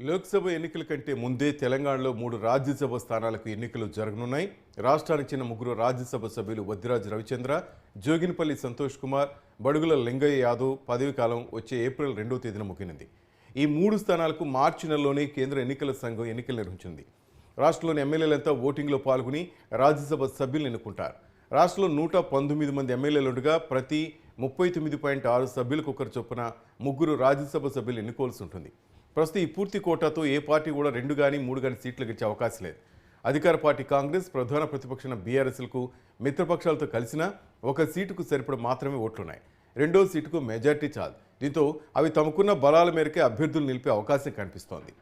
లోక్సభ ఎన్నికల కంటే ముందే తెలంగాణలో మూడు రాజ్యసభ స్థానాలకు ఎన్నికలు జరగనున్నాయి. రాష్ట్రానికి చెందిన ముగ్గురు రాజ్యసభ సభ్యులు వద్దిరాజు రవిచంద్ర జోగినపల్లి సంతోష్ కుమార్ బడుగుల లింగయ్య యాదవ్ పదవీకాలం వచ్చే ఏప్రిల్ రెండో తేదీన ముగినింది ఈ మూడు స్థానాలకు మార్చి నెలలోనే కేంద్ర ఎన్నికల సంఘం ఎన్నికలు నిర్వహించింది. రాష్ట్రంలోని ఎమ్మెల్యేలంతా ఓటింగ్లో పాల్గొని రాజ్యసభ సభ్యులను ఎన్నుకుంటారు. రాష్ట్రంలో నూట పంతొమ్మిది మంది ఎమ్మెల్యేలుండగా ప్రతి ముప్పై తొమ్మిది పాయింట్ ఆరు సభ్యులకు ఒకరు చొప్పున ముగ్గురు రాజ్యసభ సభ్యులు ఎన్నుకోవాల్సి ఉంటుంది. ప్రస్తుతం ఈ పూర్తి కోటాతో ఏ పార్టీ కూడా రెండు కానీ మూడు కానీ సీట్లు గెలిచే అవకాశం లేదు. అధికార పార్టీ కాంగ్రెస్ ప్రధాన ప్రతిపక్షం బీఆర్ఎస్లకు మిత్రపక్షాలతో కలిసినా ఒక సీటుకు సరిపడ మాత్రమే ఓట్లున్నాయి. రెండో సీటుకు మెజార్టీ చాలు. దీంతో అవి తమకున్న బలాల మేరకే అభ్యర్థులు నిలిపే అవకాశం కనిపిస్తోంది.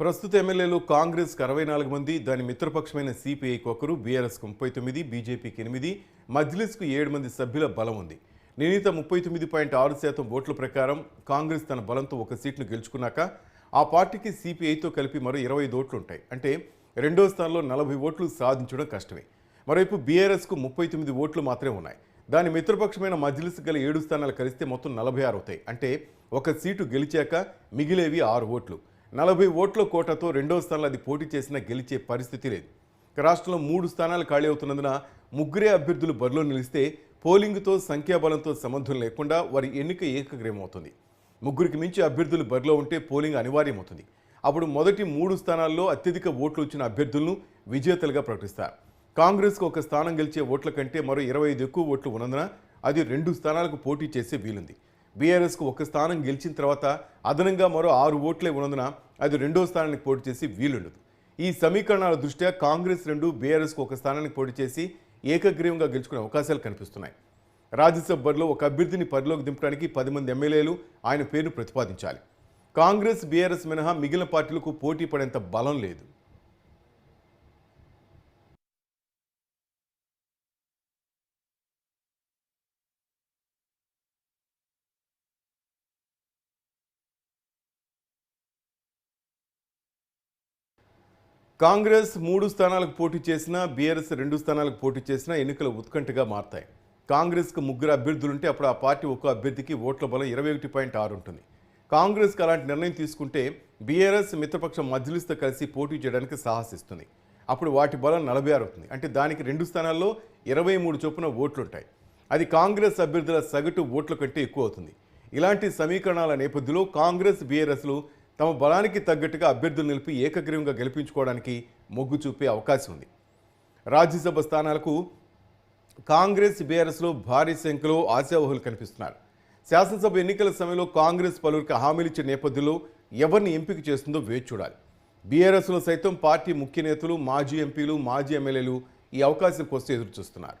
ప్రస్తుత ఎమ్మెల్యేలు కాంగ్రెస్కి అరవై నాలుగు మంది దాని మిత్రపక్షమైన సిపిఐకి ఒకరు బీఆర్ఎస్కు ముప్పై తొమ్మిది బీజేపీకి ఎనిమిది మజ్లిస్కు ఏడు మంది సభ్యుల బలం ఉంది. నిర్ణీత ముప్పై తొమ్మిది పాయింట్ ఆరు శాతం ఓట్ల ప్రకారం కాంగ్రెస్ తన బలంతో ఒక సీట్ను గెలుచుకున్నాక ఆ పార్టీకి సిపిఐతో కలిపి మరో ఇరవై ఓట్లు ఉంటాయి. అంటే రెండో స్థానంలో నలభై ఓట్లు సాధించడం కష్టమే. మరోవైపు బీఆర్ఎస్కు ముప్పై తొమ్మిది ఓట్లు మాత్రమే ఉన్నాయి. దాని మిత్రపక్షమైన మజ్లిస్ గల ఏడు స్థానాలు కలిస్తే మొత్తం నలభై ఆరు అవుతాయి. అంటే ఒక సీటు గెలిచాక మిగిలేవి ఆరు ఓట్లు. నలభై ఓట్ల కోటతో రెండో స్థానంలో అది పోటీ చేసినా గెలిచే పరిస్థితి లేదు. రాష్ట్రంలో మూడు స్థానాలు ఖాళీ అవుతున్నందున ముగ్గురే అభ్యర్థులు బరిలో నిలిస్తే పోలింగ్తో సంఖ్యాబలంతో సంబంధం లేకుండా వారి ఎన్నిక ఏకగ్రీవమవుతుంది. ముగ్గురికి మించి అభ్యర్థులు బరిలో ఉంటే పోలింగ్ అనివార్యమవుతుంది. అప్పుడు మొదటి మూడు స్థానాల్లో అత్యధిక ఓట్లు వచ్చిన అభ్యర్థులను విజేతలుగా ప్రకటిస్తారు. కాంగ్రెస్కు ఒక స్థానం గెలిచే ఓట్ల కంటే మరో ఇరవై ఐదు ఎక్కువ ఓట్లు ఉన్నందున అది రెండు స్థానాలకు పోటీ చేసే వీలుంది. బీఆర్ఎస్కు ఒక స్థానం గెలిచిన తర్వాత అదనంగా మరో ఆరు ఓట్లే ఉన్నందున అది రెండో స్థానానికి పోటీ చేసి వీలుండదు. ఈ సమీకరణాల దృష్ట్యా కాంగ్రెస్ రెండు బీఆర్ఎస్కు ఒక స్థానానికి పోటీ చేసి ఏకగ్రీవంగా గెలుచుకునే అవకాశాలు కనిపిస్తున్నాయి. రాజ్యసభ బరిలో ఒక అభ్యర్థిని పరిలోకి దింపడానికి పది మంది ఎమ్మెల్యేలు ఆయన పేరును ప్రతిపాదించాలి. కాంగ్రెస్ బీఆర్ఎస్ మినహా మిగిలిన పార్టీలకు పోటీ పడేంత బలం లేదు. కాంగ్రెస్ మూడు స్థానాలకు పోటీ చేసినా బీఆర్ఎస్ రెండు స్థానాలకు పోటీ చేసినా ఎన్నికలు ఉత్కంఠగా మారతాయి. కాంగ్రెస్కు ముగ్గురు అభ్యర్థులుంటే అప్పుడు ఆ పార్టీ ఒక అభ్యర్థికి ఓట్ల బలం ఇరవై ఒకటి పాయింట్ ఆరు ఉంటుంది. కాంగ్రెస్కి అలాంటి నిర్ణయం తీసుకుంటే బీఆర్ఎస్ మిత్రపక్షం మజ్లిస్తో కలిసి పోటీ చేయడానికి సాహసిస్తుంది. అప్పుడు వాటి బలం నలభై ఆరు అవుతుంది. అంటే దానికి రెండు స్థానాల్లో ఇరవై మూడు చొప్పున ఓట్లుంటాయి. అది కాంగ్రెస్ అభ్యర్థుల సగటు ఓట్ల కంటే ఎక్కువ అవుతుంది. ఇలాంటి సమీకరణాల నేపథ్యంలో కాంగ్రెస్ బీఆర్ఎస్లు తమ బలానికి తగ్గట్టుగా అభ్యర్థులు నిలిపి ఏకగ్రీవంగా గెలిపించుకోవడానికి మొగ్గు చూపే అవకాశం ఉంది. రాజ్యసభ స్థానాలకు కాంగ్రెస్ బీఆర్ఎస్లో భారీ సంఖ్యలో ఆశావహులు కనిపిస్తున్నారు. శాసనసభ ఎన్నికల సమయంలో కాంగ్రెస్ పలువురికి హామీలు ఇచ్చే నేపథ్యంలో ఎవరిని ఎంపిక చేస్తుందో వేచి చూడాలి. బీఆర్ఎస్లో సైతం పార్టీ ముఖ్య నేతలు మాజీ ఎంపీలు మాజీ ఎమ్మెల్యేలు ఈ అవకాశం కోసం ఎదురు చూస్తున్నారు